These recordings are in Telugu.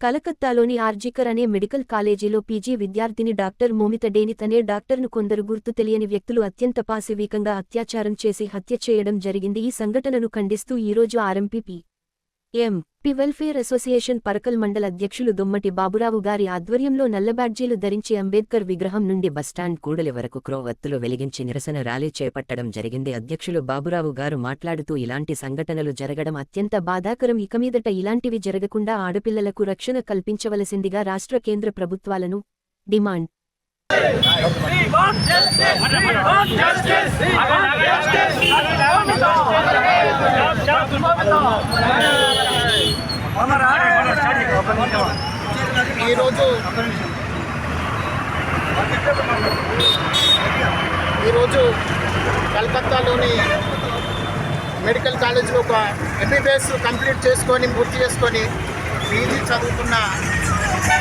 కలకత్తాలోని ఆర్జికర్ అనే మెడికల్ కాలేజీలో పీజీ విద్యార్థిని డాక్టర్ మోమిత డేనిత్ అనే డాక్టర్ను కొందరు గుర్తు తెలియని వ్యక్తులు అత్యంత పాశవికంగా అత్యాచారం చేసి హత్య చేయడం జరిగింది. ఈ సంఘటనను ఖండిస్తూ ఈరోజు RMPP M. P welfare association Parkal mandal అధ్యక్షులు దుమ్మటి బాబురావు గారి ఆధ్వర్యంలో నల్ల బ్యాడ్జీలు ధరించి అంబేద్కర్ విగ్రహం నుండి బస్టాండ్ కూడలి వరకు క్రోవత్తులు వెలిగించి నిరసన ర్యాలీ చేపట్టడం జరిగింది. అధ్యక్షులు బాబురావు గారు మాట్లాడుతూ ఇలాంటి సంఘటనలు జరగడం అత్యంత బాధాకరం. ఇకమీదట ఇలాంటివి జరగకుండా ఆడపిల్లలకు రక్షణ కల్పించవలసిందిగా రాష్ట్ర కేంద్ర ప్రభుత్వాలను డిమాండ్ ఈరోజు ఈరోజు కలకత్తాలోని మెడికల్ కాలేజ్లో ఒక ఎంబీబీఎస్ కంప్లీట్ చేసుకొని పూర్తి చేసుకొని పీజీ చదువుతున్న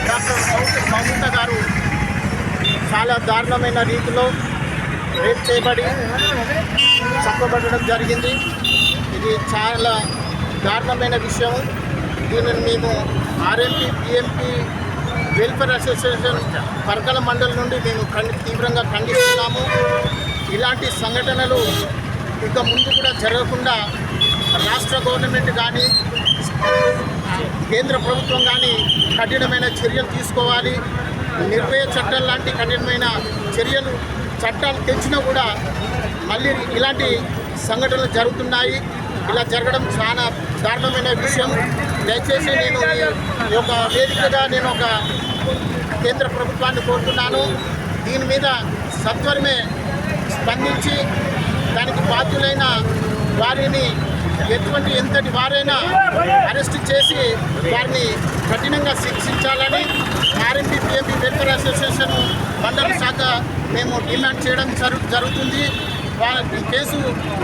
డాక్టర్ మౌ- మౌమిత గారు చాలా దారుణమైన రీతిలో రేప్ చేయబడి చంపబడడం జరిగింది. ఇది చాలా దారుణమైన విషయం. దీనిని మేము RMP PMP welfare association Parakala మండలి నుండి మేము ఖండి తీవ్రంగా ఖండిస్తున్నాము. ఇలాంటి సంఘటనలు ఇక ముందు కూడా జరగకుండా రాష్ట్ర గవర్నమెంట్ కానీ కేంద్ర ప్రభుత్వం కానీ కఠినమైన చర్యలు తీసుకోవాలి. నిర్భయ చట్టం లాంటి కఠినమైన చర్యలు చట్టాలు తెచ్చినా కూడా మళ్ళీ ఇలాంటి సంఘటనలు జరుగుతున్నాయి. ఇలా జరగడం చాలా దారుణమైన విషయం. దయచేసి నేను ఈ- యొక్క వేదికగా నేను ఒక కేంద్ర ప్రభుత్వాన్ని కోరుతున్నాను. దీని మీద సత్వరమే స్పందించి దానికి బాధ్యులైన వారిని ఎటువంటి ఎంతటి వారైనా అరెస్ట్ చేసి వారిని కఠినంగా శిక్షించాలని ఆర్ఎంపీ పిఎంపీ వెల్ఫేర్ అసోసియేషన్ మండల శాఖ మేము డిమాండ్ చేయడం జరు జరుగుతుంది. వారి కేసు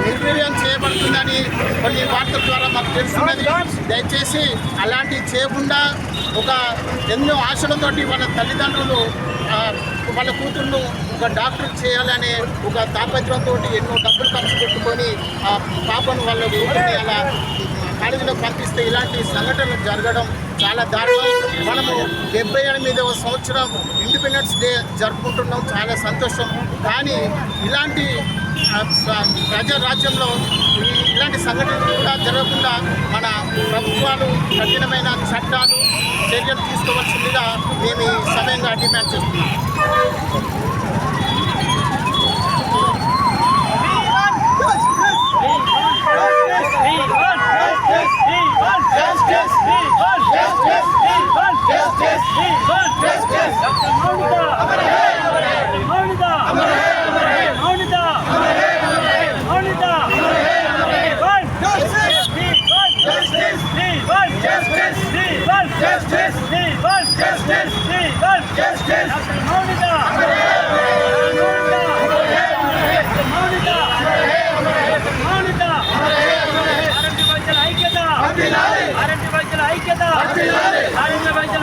నిర్వీర్యం చేయబడుతుందని కొన్ని వార్తల ద్వారా మాకు తెలుస్తున్నది. దయచేసి అలాంటివి చేయకుండా ఒక ఎన్నో ఆశలతోటి వాళ్ళ తల్లిదండ్రులు వాళ్ళ కూతుర్ను ఒక డాక్టర్ చేయాలనే ఒక తాపత్రంతో ఎన్నో డబ్బులు ఖర్చు పెట్టుకొని ఆ పాపను వాళ్ళ కూతుర్ని అలా కాలేజీలో పంపిస్తే ఇలాంటి సంఘటనలు జరగడం చాలా దారుణం. మనము డెబ్బై ఎనిమిదవ సంవత్సరం ఇండిపెండెన్స్ డే జరుపుకుంటున్నాం చాలా సంతోషం. కానీ ఇలాంటి ప్రజారాజ్యంలో ప్రజా రాజ్యంలో ఇలాంటి సంఘటనలు కూడా జరగకుండా మన ప్రభుత్వాలు కఠినమైన చట్టాలు చర్యలు తీసుకోవాల్సిందిగా మేము ఈ సమయంగా డిమాండ్ చేస్తున్నాం.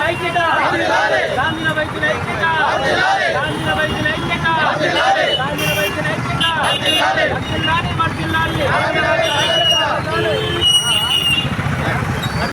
ఐక్యత! గ్రామీణ వైద్యుల ఐక్యత! గ్రామీణ వైద్యుల ఐక్యత! గ్రామీణ వైద్యుల ఐక్యత! వర్ధిల్లాలి, వర్ధిల్లాలి.